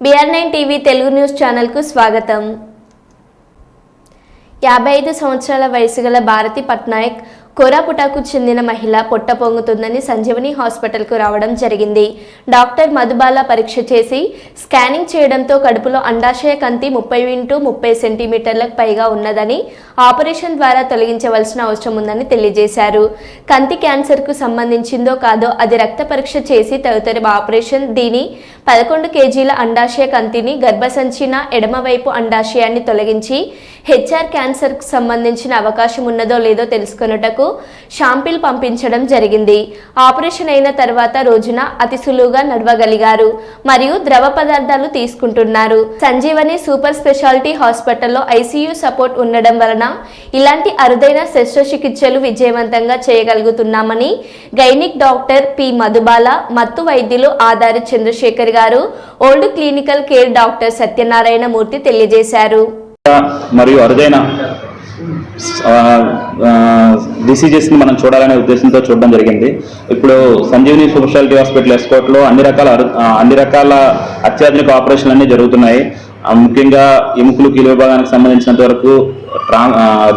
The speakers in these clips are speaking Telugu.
BR nine TV Telugu news ఛానల్కు స్వాగతం. యాభై ఐదు సంవత్సరాల వయసు గల భారతి పట్నాయక్ కోరాపుటకు చెందిన మహిళ పొట్ట పొంగుతుందని సంజీవని హాస్పిటల్కు రావడం జరిగింది. డాక్టర్ మధుబాల పరీక్ష చేసి స్కానింగ్ చేయడంతో కడుపులో అండాశయ కంతి ముప్పై ఇంటూ ముప్పై సెంటీమీటర్లకు పైగా ఉన్నదని ఆపరేషన్ ద్వారా తొలగించవలసిన అవసరం ఉందని తెలియజేశారు. కంతి క్యాన్సర్కు సంబంధించిందో కాదో అది రక్త పరీక్ష చేసి తదుతరి ఆపరేషన్ దీని పదకొండు కేజీల అండాశయ కంతిని గర్భసంచిన ఎడమవైపు అండాశయాన్ని తొలగించి హెచ్ఆర్ క్యాన్సర్కు సంబంధించిన అవకాశం ఉన్నదో లేదో తెలుసుకొనుటకు షాంపిల్ పంపించడం జరిగింది. ఆపరేషన్ అయిన తర్వాత రోజున అతి సులువుగా నడవగలిగారు మరియు ద్రవ పదార్థాలు తీసుకుంటున్నారు. సంజీవని సూపర్ స్పెషాలిటీ హాస్పిటల్లో ఐసీయూ సపోర్ట్ ఉండడం వలన ఇలాంటి అరుదైన శస్త్రచికిత్సలు విజయవంతంగా చేయగలుగుతున్నామని గైనిక్ డాక్టర్ పి. మధుబాల మత్తు వైద్యులు ఆధారి Chandrashekar garu old clinical care doctor Satyanarayana Murthy తెలియజేశారు. మరియు అరుదైన డిసీజెస్ని మనం చూడాలనే ఉద్దేశంతో చూడడం జరిగింది. ఇప్పుడు సంజీవని స్పెషాలిటీ హాస్పిటల్ ఎస్కోట్లో అన్ని రకాల అన్ని రకాల అత్యాధునిక ఆపరేషన్లు అన్నీ జరుగుతున్నాయి. ముఖ్యంగా ఎముకలు కీలు విభాగానికి సంబంధించినంత వరకు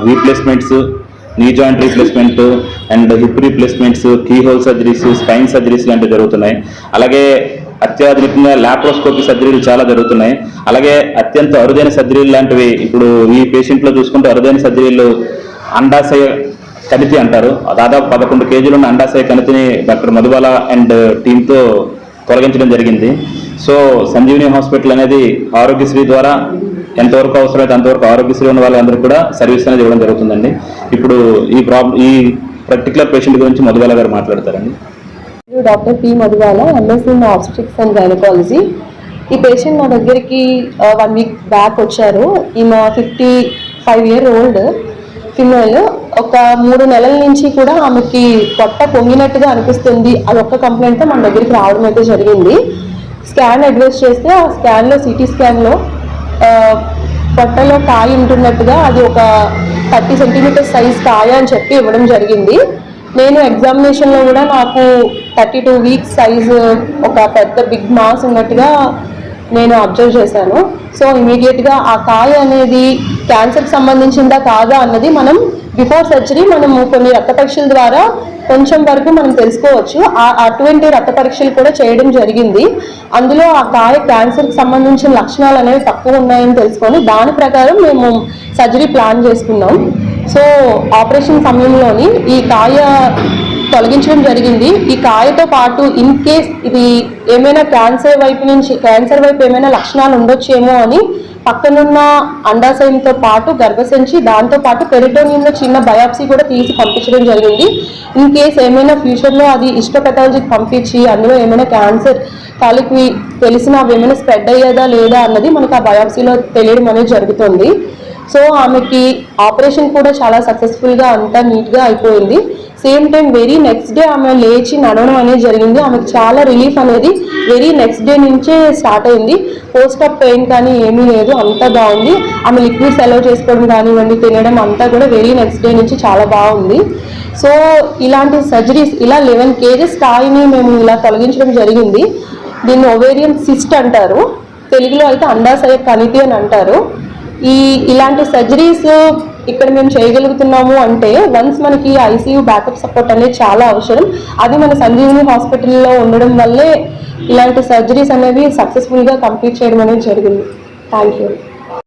replacements knee joint replacement and hip replacements keyhole surgeries spine surgeries లాంటివి జరుగుతున్నాయి. అలాగే అత్యాధునికంగా లాప్రోస్కోపీ సర్జరీలు చాలా జరుగుతున్నాయి. అలాగే అత్యంత అరుదైన సర్జరీలు లాంటివి ఇప్పుడు ఈ పేషెంట్లో చూసుకుంటే అరుదైన సర్జరీలు అండాశయ కణితి అంటారు. దాదాపు పదకొండు కేజీలు ఉన్న అండాశయ కణితిని డాక్టర్ మధుబాల అండ్ టీంతో తొలగించడం జరిగింది. సో సంజీవని హాస్పిటల్ అనేది ఆరోగ్యశ్రీ ద్వారా ఎంతవరకు అవసరమైతే అంతవరకు ఆరోగ్యశ్రీ ఉన్న వాళ్ళందరూ కూడా సర్వీస్ అనేది ఇవ్వడం జరుగుతుందండి. ఇప్పుడు ఈ ప్రాబ్లం ఈ పర్టికులర్ పేషెంట్ గురించి మధుబాల గారు మాట్లాడతారండి. Doctor P Madhubala MSc in obstetrics and gynaecology ఈ పేషెంట్ నా దగ్గరికి వన్ వీక్ బ్యాక్ వచ్చారు. ఈమె fifty five year old female ఒక మూడు నెలల నుంచి కూడా ఆమెకి పొట్ట పొంగినట్టుగా అనిపిస్తుంది. అది ఒక్క కంప్లైంట్తో మన దగ్గరికి రావడం అయితే జరిగింది. స్కాన్ అడ్వైస్ చేస్తే ఆ స్కాన్లో సిటీ స్కాన్లో పొట్టలో కాయ ఉంటున్నట్టుగా అది ఒక థర్టీ సెంటీమీటర్ సైజ్ కాయ అని చెప్పి ఇవ్వడం జరిగింది. నేను ఎగ్జామినేషన్లో కూడా నాకు థర్టీ టూ వీక్స్ సైజు ఒక పెద్ద బిగ్ మాస్ ఉన్నట్టుగా నేను అబ్జర్వ్ చేశాను. సో ఇమీడియట్గా ఆ కాయ అనేది క్యాన్సర్కి సంబంధించిందా కాదా అన్నది మనం బిఫోర్ సర్జరీ మనము కొన్ని రక్త పరీక్షల ద్వారా కొంచెం వరకు మనం తెలుసుకోవచ్చు. ఆ- అటువంటి రక్త పరీక్షలు కూడా చేయడం జరిగింది. అందులో ఆ కాయ క్యాన్సర్కి సంబంధించిన లక్షణాలు అనేవి తక్కువ ఉన్నాయని తెలుసుకొని దాని ప్రకారం మేము సర్జరీ ప్లాన్ చేసుకున్నాం. సో ఆపరేషన్ సమయంలోని ఈ కాయ తొలగించడం జరిగింది. ఈ కాయతో పాటు ఇన్ కేస్ ఇది ఏమైనా క్యాన్సర్ వైపు నుంచి క్యాన్సర్ వైపు ఏమైనా లక్షణాలు ఉండొచ్చేమో అని పక్కనున్న అండాశయంతో పాటు గర్భసంచి దాంతో పాటు పెరిటోనియంలో చిన్న బయాప్సీ కూడా తీసి పంపించడం జరిగింది. ఇన్ కేస్ ఏమైనా ఫ్యూచర్లో అది ఇష్టపెథాలజీకి పంపించి అందులో ఏమైనా క్యాన్సర్ తాలూకు తెలిసిన అవి ఏమైనా స్ప్రెడ్ అయ్యేదా లేదా అన్నది మనకు ఆ బయాప్సీలో తెలియడం అనేది జరుగుతుంది. సో ఆమెకి ఆపరేషన్ కూడా చాలా సక్సెస్ఫుల్గా అంతా నీట్గా అయిపోయింది. Same time very next day ఆమె లేచి నడవడం అనేది జరిగింది. ఆమెకు చాలా రిలీఫ్ అనేది వెరీ నెక్స్ట్ డే నుంచే స్టార్ట్ అయింది. పోస్ట్ ఆఫ్ పెయిన్ కానీ ఏమీ లేదు అంతా బాగుంది. ఆమె లిక్విడ్స్ అలౌ చేసుకోవడం కానివ్వండి తినడం అంతా కూడా వెరీ నెక్స్ట్ డే నుంచి చాలా బాగుంది. సో ఇలాంటి సర్జరీస్ ఇలా లెవెన్ కేజెస్ స్థాయిని మేము ఇలా తొలగించడం జరిగింది. దీన్ని ఒవేరియన్ సిస్ట్ అంటారు. తెలుగులో అయితే అండాశయ కణితి అని అంటారు. ఈ ఇలాంటి సర్జరీస్ ఇక్కడ మేము చేయగలుగుతున్నాము అంటే వన్స్ మనకి ఐసీయూ బ్యాకప్ సపోర్ట్ అనేది చాలా అవసరం. అది మన సంజీవని హాస్పిటల్లో ఉండడం వల్లే ఇలాంటి సర్జరీస్ అనేవి సక్సెస్ఫుల్గా కంప్లీట్ చేయడం అనేది జరిగింది. Thank you